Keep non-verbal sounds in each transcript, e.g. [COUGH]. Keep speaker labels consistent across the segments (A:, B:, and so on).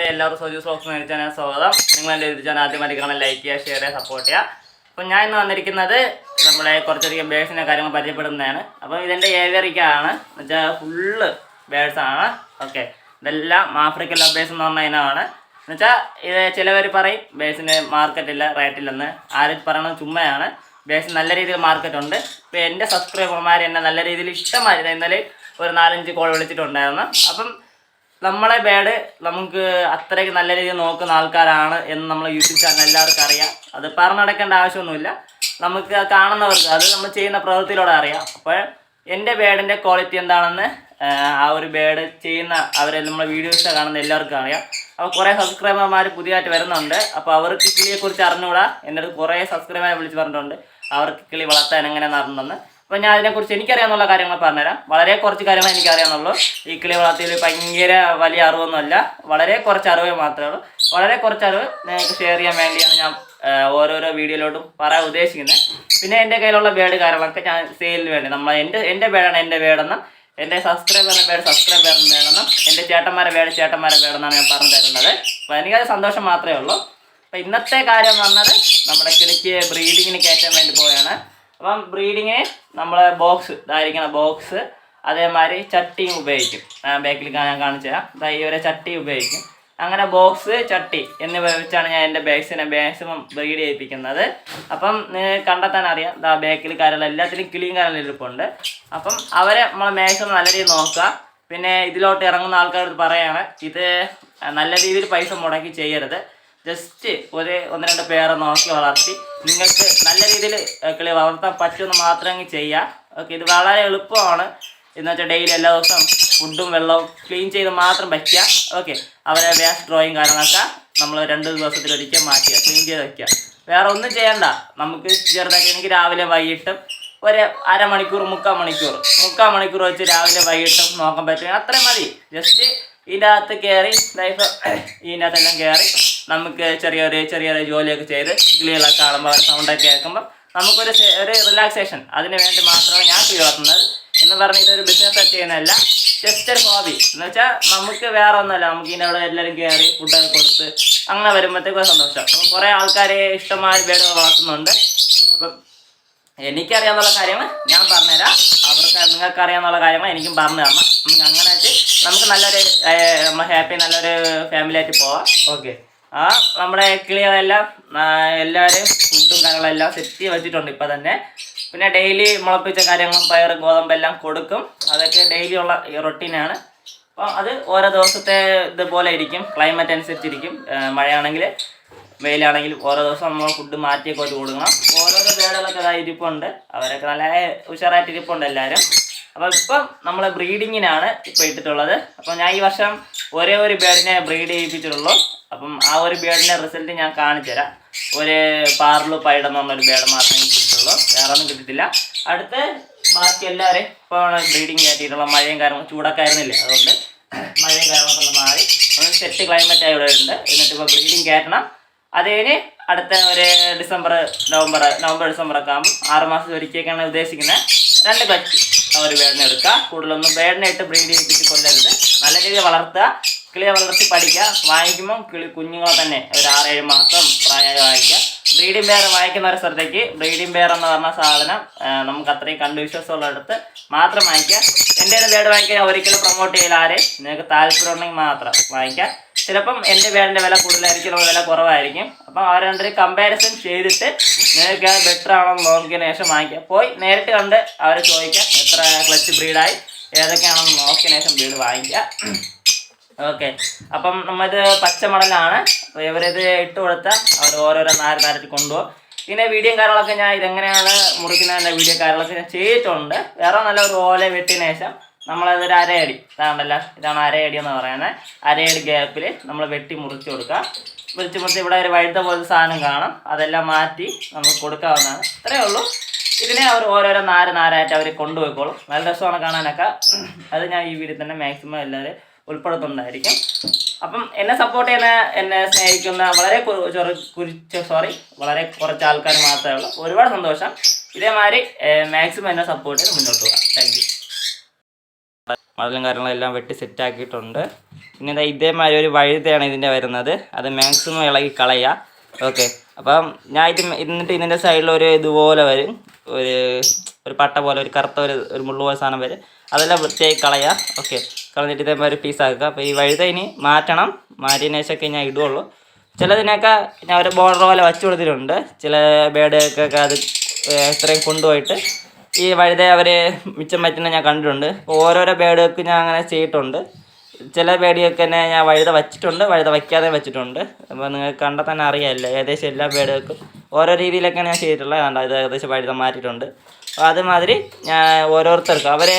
A: എല്ലാവർക്കും സോജൂസ് ബോക്സ് മേടിച്ചാൽ സ്വാഗതം. നിങ്ങൾ എന്റെ യൂട്യൂബ് ചാനൽ ആദ്യം കാണാൻ ലൈക്ക് ചെയ്യുക ഷെയർ ചെയ്യുക സപ്പോർട്ട് ചെയ്യുക. അപ്പം ഞാൻ ഇന്ന് വന്നിരിക്കുന്നത് നമ്മളെ കുറച്ചധികം ബേഡ്സിന്റെ കാര്യങ്ങൾ പരിചയപ്പെടുന്നതാണ്. അപ്പം ഇതെന്റെ ഏവിയറിക്കാണ് എന്ന് വെച്ചാൽ ഫുള്ള് ബേഡ്സ് ആണ്. ഓക്കെ ഇതെല്ലാം ആഫ്രിക്കൻ ലബേഴ്സ് എന്ന് പറഞ്ഞ ഇനമാണ്. എന്നുവെച്ചാൽ ഇത് ചിലവർ പറയും ബേഡ്സിന് മാർക്കറ്റില്ല ഇല്ല റേറ്റ് ഇല്ലെന്ന്. ആരും പറയണത് ചുമ്മയാണ്. ബേഡ്സ് നല്ല രീതിയിൽ മാർക്കറ്റ് ഉണ്ട്. ഇപ്പം എന്റെ സബ്സ്ക്രൈബർമാർ എന്നെ നല്ല രീതിയിൽ ഇഷ്ടമായിരുന്നു. ഇന്നലെ ഒരു നാലഞ്ച് കോൾ വിളിച്ചിട്ടുണ്ടായിരുന്നു. അപ്പം നമ്മളെ ബാഡ് നമുക്ക് അത്രയ്ക്ക് നല്ല രീതിയിൽ നോക്കുന്ന ആൾക്കാരാണ് എന്ന് നമ്മൾ യൂട്യൂബ് ചാനൽ എല്ലാവർക്കും അറിയാം. അത് പറഞ്ഞടക്കേണ്ട ആവശ്യമൊന്നുമില്ല. നമുക്ക് കാണുന്നവർക്ക് അത് നമ്മൾ ചെയ്യുന്ന പ്രവൃത്തിയിലൂടെ അറിയാം. അപ്പോൾ എന്റെ ബേഡിന്റെ ക്വാളിറ്റി എന്താണെന്ന് ആ, ഒരു ബേഡ് ചെയ്യുന്ന അവരെ നമ്മളെ വീഡിയോസ് കാണുന്ന എല്ലാവർക്കും അറിയാം. അപ്പോൾ കുറേ സബ്സ്ക്രൈബർമാർ പുതിയതായിട്ട് വരുന്നുണ്ട്. അപ്പോൾ അവർക്ക് കിളിയെക്കുറിച്ച് അറിഞ്ഞുകൂടാ. എന്റെ അടുത്ത് കുറേ സബ്സ്ക്രൈബർ വിളിച്ച് പറഞ്ഞിട്ടുണ്ട്. അവർക്ക് കിളി വളർത്താൻ എങ്ങനെയാണെന്ന് നടന്നെന്ന് അപ്പോൾ ഞാൻ അതിനെക്കുറിച്ച് എനിക്കറിയാവുന്ന കാര്യങ്ങൾ പറഞ്ഞുതരാം. വളരെ കുറച്ച് കാര്യങ്ങൾ എനിക്കറിയാവുന്നുള്ളൂ. ഈ കിളി വളർത്തിയിൽ ഭയങ്കര വലിയ അറിവൊന്നുമല്ല. വളരെ കുറച്ച് അറിവ് മാത്രമേ ഉള്ളൂ. വളരെ കുറച്ച് അറിവ് നിങ്ങൾക്ക് ഷെയർ ചെയ്യാൻ വേണ്ടിയാണ് ഞാൻ ഓരോരോ വീഡിയോയിലോട്ടും പറയാൻ ഉദ്ദേശിക്കുന്നത്. പിന്നെ എന്റെ കയ്യിലുള്ള ബേഡ് കാര്യങ്ങളൊക്കെ ഞാൻ സെയിലിന് വേണ്ടി നമ്മൾ എന്റെ എന്റെ ബേഡാണ് എന്റെ ബേഡെന്നും എന്റെ സബ്സ്ക്രൈബറിന്റെ ബേഡ് സബ്സ്ക്രൈബറിന്റെ വേണമെന്നും എന്റെ ചേട്ടന്മാരെ ബേഡ് ചേട്ടന്മാരെ ബേഡെന്നാണ് ഞാൻ പറഞ്ഞു തരുന്നത്. അപ്പോൾ എനിക്കത് സന്തോഷം മാത്രമേ ഉള്ളൂ. അപ്പോൾ ഇന്നത്തെ കാര്യം എന്ന് പറഞ്ഞാൽ നമ്മുടെ കിളിക്ക് ബ്രീഡിങ്ങിന് കയറ്റാൻ വേണ്ടി പോവുകയാണ്. അപ്പം ബ്രീഡിങ്ങിന് നമ്മൾ ബോക്സ് ഇതായിരിക്കുന്ന ബോക്സ് അതേമാതിരി ചട്ടിയും ഉപയോഗിക്കും. ബാക്കിൽ ഞാൻ കാണിച്ചു തരാം. ഈ ഒരു ചട്ടി ഉപയോഗിക്കും. അങ്ങനെ ബോക്സ് ചട്ടി എന്നിവ വെച്ചാണ് ഞാൻ എന്റെ ബാഗ്സിനെ മാക്സിമം ബ്രീഡ് ചെയ്യിപ്പിക്കുന്നത്. അപ്പം നിങ്ങൾ കണ്ടെത്താൻ അറിയാം. ഇതാ ബാക്കിൽ കാര്യങ്ങൾ എല്ലാത്തിലും കിളിയും ഇരിപ്പുണ്ട്. അപ്പം അവരെ നമ്മൾ മാക്സിമം നല്ല രീതിയിൽ നോക്കുക. പിന്നെ ഇതിലോട്ട് ഇറങ്ങുന്ന ആൾക്കാരോട് പറയാണ് ഇത് നല്ല രീതിയിൽ പൈസ മുടക്കി ചെയ്യരുത്. ജസ്റ്റ് ഒരു ഒന്ന് രണ്ട് പേരെ നോക്കി വളർത്തി. നിങ്ങൾക്ക് നല്ല രീതിയിൽ കിളി വളർത്താൻ പറ്റുമെന്ന് മാത്രമേ ചെയ്യുക ഓക്കെ ഇത് വളരെ എളുപ്പമാണ്. എന്ന് വെച്ചാൽ ഡെയിലി എല്ലാ ദിവസവും ഫുഡും വെള്ളവും ക്ലീൻ ചെയ്ത് മാത്രം വയ്ക്കുക. ഓക്കെ അവരെ വേസ്റ്റ് ഡ്രോയിങ് കാര്യങ്ങളൊക്കെ നമ്മൾ രണ്ട് ദിവസത്തിലൊരിക്കൽ മാറ്റുക ക്ലീൻ ചെയ്ത് വയ്ക്കുക. വേറെ ഒന്നും ചെയ്യണ്ട. നമുക്ക് ചെറുതായിട്ട് എനിക്ക് രാവിലെ വൈകിട്ടും ഒരു അരമണിക്കൂർ മുക്കാൽ മണിക്കൂർ. മുക്കാൽ മണിക്കൂർ വെച്ച് രാവിലെ വൈകിട്ടും നോക്കാൻ പറ്റും അത്രയും മതി. ജസ്റ്റ് ഇതിന്റെ അകത്ത് കയറി ലൈഫ് [COUGHS] ഇതിന്റെ അകത്തെല്ലാം കയറി നമുക്ക് ചെറിയൊരു ചെറിയ ജോലിയൊക്കെ ചെയ്ത് കിളികളൊക്കെ കാണുമ്പോൾ സൗണ്ടൊക്കെ കേൾക്കുമ്പോൾ നമുക്കൊരു ഒരു റിലാക്സേഷൻ അതിന് വേണ്ടി മാത്രമേ ഞാൻ ഫീൽ വളർത്തുന്നത് എന്ന് പറഞ്ഞ് ഇതൊരു ബിസിനസ് ചെയ്യുന്നതല്ല ജസ്റ്റ് ഒരു ഹോബി എന്ന് വെച്ചാൽ നമുക്ക് വേറെ ഒന്നുമല്ല. നമുക്ക് ഇതിനവിടെ എല്ലാവരും കയറി ഫുഡൊക്കെ കൊടുത്ത് അങ്ങനെ വരുമ്പോഴത്തേക്കും സന്തോഷം. അപ്പോൾ കുറേ ആൾക്കാരെ ഇഷ്ടമായി പേര് വളർത്തുന്നുണ്ട്. അപ്പം എനിക്കറിയാമെന്നുള്ള കാര്യങ്ങൾ ഞാൻ പറഞ്ഞുതരാം. അവർക്ക് നിങ്ങൾക്ക് അറിയാമെന്നുള്ള കാര്യങ്ങൾ എനിക്കും പറഞ്ഞു തരണം. അങ്ങനെ നമുക്ക് നല്ലൊരു ഹാപ്പി നല്ലൊരു ഫാമിലി ആയിട്ട് പോവാം. ഓക്കെ ആ നമ്മുടെ കിളികളെല്ലാം എല്ലാവരും ഫുഡും കാര്യങ്ങളെല്ലാം സെറ്റ് വെച്ചിട്ടുണ്ട് ഇപ്പം തന്നെ. പിന്നെ ഡെയിലി മുളപ്പിച്ച കാര്യങ്ങളും പയറും ഗോതമ്പെല്ലാം കൊടുക്കും. അതൊക്കെ ഡെയിലി ഉള്ള റൊട്ടീനാണ് അപ്പോൾ അത് ഓരോ ദിവസത്തെ ഇതുപോലെ ഇരിക്കും. ക്ലൈമറ്റ് അനുസരിച്ചിരിക്കും മഴയാണെങ്കിൽ വെയിലാണെങ്കിൽ ഓരോ ദിവസം നമ്മൾ ഫുഡ് മാറ്റിയൊക്കെ വെച്ച് കൊടുക്കണം. ഓരോരോ ബേഡുകളൊക്കെ അതായത് ഇരിപ്പുണ്ട്. അവരൊക്കെ നല്ല ഉഷാറായിട്ട് ഇരിപ്പുണ്ട് എല്ലാവരും. അപ്പോൾ ഇപ്പം നമ്മൾ ബ്രീഡിങ്ങിനാണ് ഇപ്പോൾ ഇട്ടിട്ടുള്ളത്. അപ്പോൾ ഞാൻ ഈ വർഷം ഒരേ ഒരു ബേഡിനെ ബ്രീഡ് ചെയ്യിപ്പിച്ചിട്ടുള്ളൂ. അപ്പം ആ ഒരു ബേഡിന്റെ റിസൾട്ട് ഞാൻ കാണിച്ചു തരാം. ഒരു പാർലു പൈഡ് എന്ന് പറഞ്ഞൊരു ബേഡ് മാത്രമേ കിട്ടിയിട്ടുള്ളൂ. വേറെ ഒന്നും കിട്ടിയിട്ടില്ല. അടുത്ത് ബാക്കി എല്ലാവരെയും ഇപ്പോൾ ബ്രീഡിങ് കയറ്റിയിട്ടുള്ള മഴയും കാര്യങ്ങളും ചൂടൊക്കെ അതുകൊണ്ട് മഴയും കാര്യങ്ങളൊക്കെ ഒന്ന് മാറി. ഒന്ന് സെറ്റ് ക്ലൈമറ്റ് ആയി ഇവിടെ ഉണ്ട്. എന്നിട്ട് ഇപ്പോൾ ബ്രീഡിങ് കയറ്റണം അത് കഴിഞ്ഞ് അടുത്ത ഒരു ഡിസംബർ നവംബർ നവംബർ ഡിസംബർ ഒക്കെ ആകുമ്പോൾ ആറ് മാസം ഒരിക്കലേക്കാണ് ഉദ്ദേശിക്കുന്നത്. രണ്ട് ക്ലച്ച് ഒരു ബേഡിനെ എടുക്കുക. കൂടുതലൊന്നും ബേഡിനെ ഇട്ട് ബ്രീഡ് ചെയ്യിപ്പിച്ച് കൊല്ലരുത്. നല്ല രീതിയിൽ വളർത്തുക. കിളിയെ വളർത്തി പഠിക്കുക വാങ്ങിക്കുമ്പോൾ കിളി കുഞ്ഞുങ്ങളെ തന്നെ ഒരു ആറേഴ് മാസം പ്രായമായി വാങ്ങിക്കുക ബ്രീഡിംഗ് ബെയർ വാങ്ങിക്കുന്നവരെ ശ്രദ്ധയ്ക്ക് ബ്രീഡിംഗ് ബെയർ എന്ന് പറഞ്ഞ സാധനം നമുക്ക് അത്രയും കണ്ടു വിശ്വാസമുള്ളിടത്ത് മാത്രം വാങ്ങിക്കുക എന്റെ ബേഡ് വാങ്ങിക്കാൻ ഒരിക്കലും പ്രൊമോട്ട് ചെയ്യില്ല ആരെയും നിങ്ങൾക്ക് താല്പര്യം ഉണ്ടെങ്കിൽ മാത്രം വാങ്ങിക്കാം ചിലപ്പം എന്റെ ബേഡിന്റെ വില കൂടുതലായിരിക്കും വില കുറവായിരിക്കും. അപ്പം അവർ രണ്ടൊരു കമ്പാരിസൺ ചെയ്തിട്ട് നിങ്ങൾക്ക് അത് ബെറ്റർ ആണോ നോക്കിയതിന് ശേഷം വാങ്ങിക്കാം പോയി നേരിട്ട് കണ്ട് അവരെ ചോദിക്കാം എത്ര ക്ലച്ച് ബ്രീഡായി ഏതൊക്കെയാണെന്ന് നോക്കിയതിന് ശേഷം ബ്രീഡ് വാങ്ങിക്കുക. ഓക്കെ അപ്പം നമ്മളിത് പച്ചമടലാണ് അപ്പോൾ ഇവരിത് ഇട്ട് കൊടുത്താൽ അവർ ഓരോരോ നാര നാരത്തിൽ കൊണ്ടുപോകും. പിന്നെ വീഡിയോ കാര്യങ്ങളൊക്കെ ഞാൻ ഇതെങ്ങനെയാണ് മുറിക്കുന്നതിന്റെ വീഡിയോ കാര്യങ്ങളൊക്കെ ഞാൻ ചെയ്തിട്ടുണ്ട്. വേറെ നല്ല ഒരു ഓല വെട്ടിയതിന് ശേഷം നമ്മളതൊരു അരയടി. ഇതാണല്ലോ ഇതാണ് അരയടി എന്ന് പറയുന്നത്. അരയടി ഗ്യാപ്പിൽ നമ്മൾ വെട്ടി മുറിച്ച് കൊടുക്കുക. മുറിച്ച് മുറിച്ച് ഇവിടെ ഒരു വഴുത്ത പോലത്തെ സാധനം കാണും. അതെല്ലാം മാറ്റി നമ്മൾ കൊടുക്കാവുന്നതാണ്. ഇത്രയേ ഉള്ളൂ. ഇതിനെ അവർ ഓരോരോ നാര് നാരായിട്ട് അവർ കൊണ്ടുപോയിക്കോളും. നല്ല രസമാണ് കാണാനൊക്കെ. അത് ഞാൻ ഈ വീഡിയോ തന്നെ മാക്സിമം എല്ലാവരും ഉൾപ്പെടുത്തുന്നതായിരിക്കും. അപ്പം എന്നെ സപ്പോർട്ട് ചെയ്യുന്ന എന്നെ സ്നേഹിക്കുന്ന വളരെ കുറിച്ച് സോറി വളരെ കുറച്ച് ആൾക്കാർ മാത്രമേ ഉള്ളൂ. ഒരുപാട് സന്തോഷം. ഇതേമാതിരി മാക്സിമം എന്നെ സപ്പോർട്ട് ചെയ്ത് മുന്നോട്ട് പോകാം. താങ്ക് യു മടലും കാര്യങ്ങളും എല്ലാം വെട്ടി സെറ്റാക്കിയിട്ടുണ്ട് പിന്നെ എന്താ ഇതേമാതിരി ഒരു വഴുതയാണ് ഇതിന്റെ വരുന്നത്. അത് മാക്സിമം ഇളകി കളയുക. ഓക്കെ അപ്പം ഞാൻ ഇത് എന്നിട്ട് ഇതിന്റെ സൈഡിൽ ഒരു ഇതുപോലെ വരും. ഒരു ഒരു പട്ട പോലെ ഒരു കറുത്ത ഒരു ഒരു മുള്ളു പോലെ സാധനം വരും. അതെല്ലാം വൃത്തിയായി കളയുക ഓക്കെ കളഞ്ഞിട്ട് ഇതേമാതിരി പീസാക്കുക അപ്പോൾ ഈ വഴുത ഇനി മാറ്റണം. മാറ്റിയതിനു ശേഷമൊക്കെ ഞാൻ ഇടുകയുള്ളൂ. ചിലതിനൊക്കെ ഞാൻ ഒരു ബോർഡർ പോലെ വച്ചു കൊടുത്തിട്ടുണ്ട്. ചില ബേഡൊക്കെ അത് ഇത്രയും കൊണ്ടുപോയിട്ട് ഈ വഴുത അവർ മിച്ചം പറ്റുന്ന ഞാൻ കണ്ടിട്ടുണ്ട്. ഓരോരോ ബേഡുകൾക്ക് ഞാൻ അങ്ങനെ ചെയ്തിട്ടുണ്ട്. ചില പേടിയൊക്കെ തന്നെ ഞാൻ വഴുത വച്ചിട്ടുണ്ട് വഴുത വയ്ക്കാതെ വെച്ചിട്ടുണ്ട്. അപ്പോൾ നിങ്ങൾ കണ്ടാൽ തന്നെ അറിയാമല്ലോ ഏകദേശം എല്ലാ പേടികൾക്കും ഓരോ രീതിയിലൊക്കെയാണ് ഞാൻ ചെയ്തിട്ടുള്ളത്. അതുകൊണ്ട് അത് ഏകദേശം വഴുത മാറ്റിയിട്ടുണ്ട്. അപ്പോൾ അതുമാതിരി ഞാൻ ഓരോരുത്തർക്കും അവരെ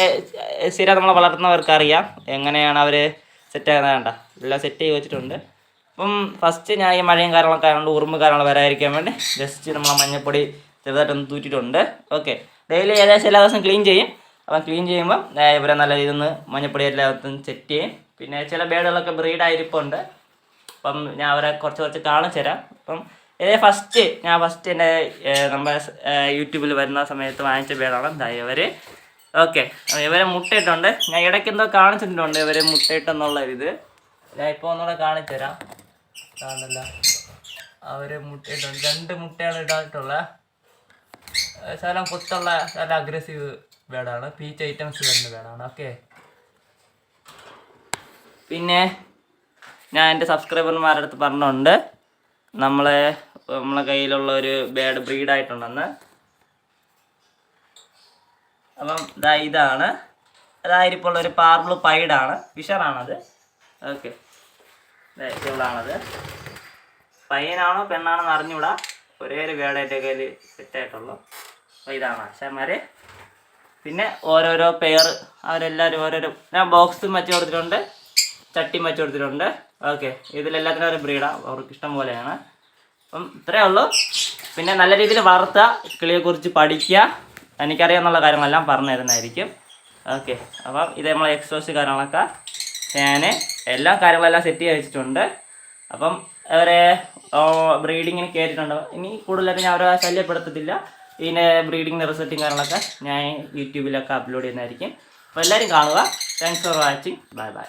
A: സ്ഥിരം നമ്മളെ വളർത്തുന്നവർക്ക് അറിയാം എങ്ങനെയാണ് അവർ സെറ്റ് ആകുന്നത് വേണ്ട എല്ലാം സെറ്റ് ചെയ്ത് വെച്ചിട്ടുണ്ട്. അപ്പം ഫസ്റ്റ് ഞാൻ ഈ മഴയും കാര്യങ്ങളൊക്കെ ആയതുകൊണ്ട് ഉറുമ്പ് കാര്യങ്ങൾ വരാതിരിക്കാൻ വേണ്ടി ജസ്റ്റ് നമ്മളെ മഞ്ഞപ്പൊടി ചെറുതായിട്ടൊന്ന് തൂറ്റിട്ടുണ്ട് ഓക്കെ ഡെയിലി ഏകദേശം എല്ലാ ദിവസവും ക്ലീൻ ചെയ്യും. അപ്പം ക്ലീൻ ചെയ്യുമ്പം ഇവരെ നല്ല രീതിയിൽ നിന്ന് മഞ്ഞപ്പൊടി എല്ലാത്തും സെറ്റ് ചെയ്യും. പിന്നെ ചില ബേഡുകളൊക്കെ ബ്രീഡായിരിപ്പുണ്ട്. അപ്പം ഞാൻ അവരെ കുറച്ച് കുറച്ച് കാണിച്ചു തരാം. അപ്പം ഇതേ ഫസ്റ്റ് ഞാൻ ഫസ്റ്റ് എന്റെ നമ്മുടെ യൂട്യൂബിൽ വരുന്ന സമയത്ത് വാങ്ങിച്ച ബേഡാണ്. എന്തായി ഇവർ ഓക്കെ. ഇവരെ മുട്ടയിട്ടുണ്ട്. ഞാൻ ഇടയ്ക്ക് എന്തോ കാണിച്ചിട്ടുണ്ട് ഇവർ മുട്ടയിട്ടെന്നുള്ള ഇത്. ഞാൻ ഇപ്പോൾ ഒന്നുകൂടെ കാണിച്ചു തരാം. കാണുന്നില്ല. അവർ മുട്ടയിട്ടുണ്ട്. രണ്ട് മുട്ടയാണ് ഇടായിട്ടുള്ള. ശകലം കുത്തുള്ള നല്ല അഗ്രസീവ് ബേഡാണ് പീച്ച് ഐറ്റംസ് വരുന്ന ബേഡാണ് ഓക്കെ. പിന്നെ ഞാൻ എന്റെ സബ്സ്ക്രൈബർമാരുടെ അടുത്ത് പറഞ്ഞിട്ടുണ്ട് നമ്മളെ നമ്മളെ കയ്യിലുള്ള ഒരു ബേഡ് ബ്രീഡായിട്ടുണ്ടെന്ന് അപ്പം ഇതാ ഇതാണ്. അതായിരിപ്പോൾ ഒരു പാർബിൾ പൈഡാണ് ഫിഷറാണത് ഓക്കെ. ഇവളാണത് പയ്യനാണോ പെണ്ണാണോ എന്ന് അറിഞ്ഞൂടാ ഒരേ ഒരു ബേഡായിട്ട് കയ്യിൽ സെറ്റായിട്ടുള്ളൂ അപ്പോൾ ഇതാണ് ആശാന്മാർ പിന്നെ ഓരോരോ പെയർ അവരെല്ലാവരും ഓരോരോ ഞാൻ ബോക്സും വെച്ച് കൊടുത്തിട്ടുണ്ട് ചട്ടിയും വെച്ച് കൊടുത്തിട്ടുണ്ട്. ഓക്കെ. ഇതിലെല്ലാത്തിനും ഒരു ബ്രീഡാണ് അവർക്ക് ഇഷ്ടം പോലെയാണ്. അപ്പം ഇത്രയേ ഉള്ളൂ. പിന്നെ നല്ല രീതിയിൽ വളർത്തുക കിളിയെക്കുറിച്ച് പഠിക്കുക. എനിക്കറിയാവുന്ന കാര്യങ്ങളെല്ലാം പറഞ്ഞു തരുന്നതായിരിക്കും ഓക്കെ. അപ്പം ഇത് നമ്മളെ എക്സോസ് കാര്യങ്ങളൊക്കെ ഞാൻ എല്ലാ കാര്യങ്ങളെല്ലാം സെറ്റ് ചെയ്ത് വെച്ചിട്ടുണ്ട്. അപ്പം അവരെ ബ്രീഡിങ്ങിന് കയറ്റിട്ടുണ്ട് ഇനി കൂടുതലായിട്ട് ഞാൻ അവരെ ശല്യപ്പെടുത്തത്തില്ല. ഇതിന്റെ ബ്രീഡിങ്ങിന്റെ റിസൾട്ടും കാര്യങ്ങളൊക്കെ ഞാൻ യൂട്യൂബിലൊക്കെ അപ്ലോഡ് ചെയ്യുന്നതായിരിക്കും. അപ്പോൾ എല്ലാവരും കാണുക. Thanks for watching bye bye